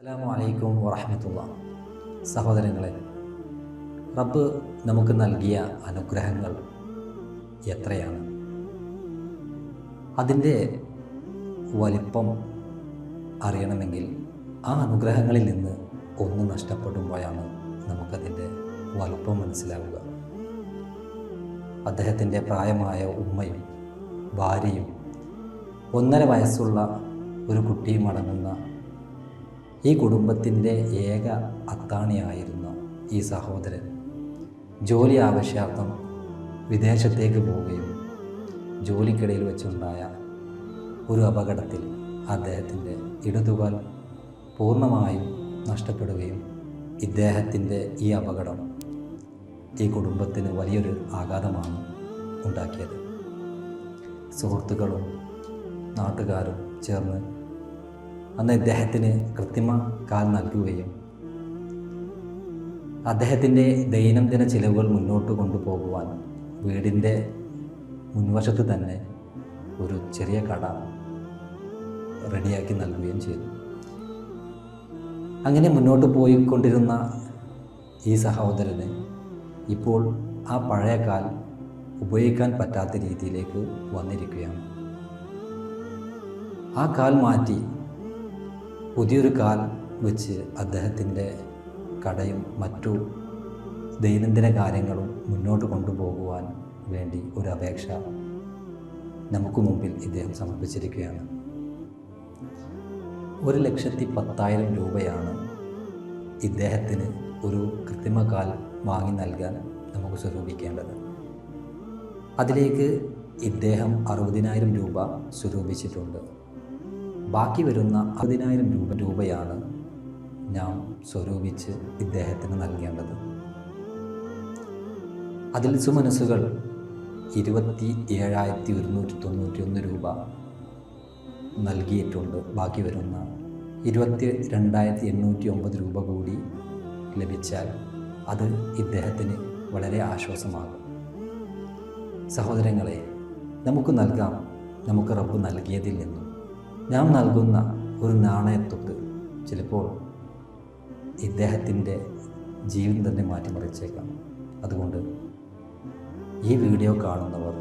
അസ്സലാമു അലൈക്കും സഹോദരങ്ങളെ റബ്ബ് നമുക്ക് നൽകിയ അനുഗ്രഹങ്ങൾ എത്രയാണ്? അതിന്റെ വലിപ്പം അറിയണമെങ്കിൽ ആ അനുഗ്രഹങ്ങളിൽ നിന്ന് ഒന്ന് നഷ്ടപ്പെടുമ്പോഴാണ് നമുക്കതിന്റെ വലുപ്പം മനസ്സിലാവുക. അദ്ദേഹത്തിന്റെ പ്രായമായ ഉമ്മയും ഭാര്യയും ഒന്നര വയസ്സുള്ള ഒരു കുട്ടിയും അടങ്ങുന്ന ഈ കുടുംബത്തിന്റെ ഏക അത്താണിയായിരുന്നു ഈ സഹോദരൻ. ജോലി ആവശ്യാർത്ഥം വിദേശത്തേക്ക് പോവുകയും ജോലിക്കിടയിൽ വെച്ചുണ്ടായ ഒരു അപകടത്തിൽ അദ്ദേഹത്തിന്റെ ഇടതുകാൽ പൂർണമായും നഷ്ടപ്പെടുകയും ഇദ്ദേഹത്തിന്റെ ഈ അപകടം ഈ കുടുംബത്തിന് വലിയൊരു ആഘാതമാണ് ഉണ്ടാക്കിയത്. സുഹൃത്തുക്കളും നാട്ടുകാരും ചേർന്ന് അന്ന് ഇദ്ദേഹത്തിന് കൃത്രിമ കാൽ നൽകുകയും അദ്ദേഹത്തിന്റെ ദൈനംദിന ചിലവുകൾ മുന്നോട്ട് കൊണ്ടുപോകുവാൻ വീടിന്റെ മുൻവശത്ത് തന്നെ ഒരു ചെറിയ കട റെഡിയാക്കി നൽകുകയും ചെയ്തു. അങ്ങനെ മുന്നോട്ട് പോയിക്കൊണ്ടിരുന്ന ഈ സഹോദരന് ഇപ്പോൾ ആ പഴയ കാൽ ഉപയോഗിക്കാൻ പറ്റാത്ത രീതിയിലേക്ക് വന്നിരിക്കുകയാണ്. ആ കാൽ മാറ്റി പുതിയൊരു കാൽ വെച്ച് അദ്ദേഹത്തിന്റെ കടയും മറ്റു ദൈനംദിന കാര്യങ്ങളും മുന്നോട്ട് കൊണ്ടുപോകുവാൻ വേണ്ടി ഒരു അപേക്ഷ നമുക്ക് മുമ്പിൽ ഇദ്ദേഹം സമർപ്പിച്ചിരിക്കുകയാണ്. ഒരു ലക്ഷത്തി പത്തായിരം രൂപയാണ് ഇദ്ദേഹത്തിന് ഒരു കൃത്രിമ കാൽ വാങ്ങി നൽകാൻ നമുക്ക് സ്വരൂപിക്കേണ്ടത്. അതിലേക്ക് ഇദ്ദേഹം അറുപതിനായിരം രൂപ സ്വരൂപിച്ചിട്ടുണ്ട്. ബാക്കി വരുന്ന അറുപതിനായിരം രൂപ രൂപയാണ് ഞാൻ സ്വരൂപിച്ച് ഇദ്ദേഹത്തിന് നൽകേണ്ടത്. അതിൽ സുമനസ്സുകൾ ഇരുപത്തി ഏഴായിരത്തി ഒരുന്നൂറ്റി തൊണ്ണൂറ്റി ഒന്ന് രൂപ നൽകിയിട്ടുണ്ട്. ബാക്കി വരുന്ന ഇരുപത്തി രണ്ടായിരത്തി എണ്ണൂറ്റി ഒമ്പത് രൂപ കൂടി ലഭിച്ചാൽ അത് ഇദ്ദേഹത്തിന് വളരെ ആശ്വാസമാകും. സഹോദരങ്ങളെ നമുക്ക് നൽകാം. നമുക്ക് റബ്ബ് നൽകിയതിൽ നിന്നും. നാം നൽകുന്ന ഒരു നാണയത്തൊട്ട് ചിലപ്പോൾ ഇദ്ദേഹത്തിന്റെ ജീവിതം തന്നെ മാറ്റിമറിച്ചേക്കാം. അതുകൊണ്ട് ഈ വീഡിയോ കാണുന്നവർ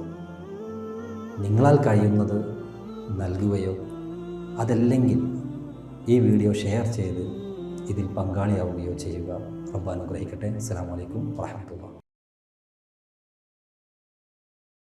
നിങ്ങളാൽ കഴിയുന്നത് നൽകുകയോ അതല്ലെങ്കിൽ ഈ വീഡിയോ ഷെയർ ചെയ്ത് ഇതിൽ പങ്കാളിയാവുകയോ ചെയ്യുക. റബ്ബ് അനുഗ്രഹിക്കട്ടെ. അസ്സാം വലൈക്കും വാഹമത്തുള്ള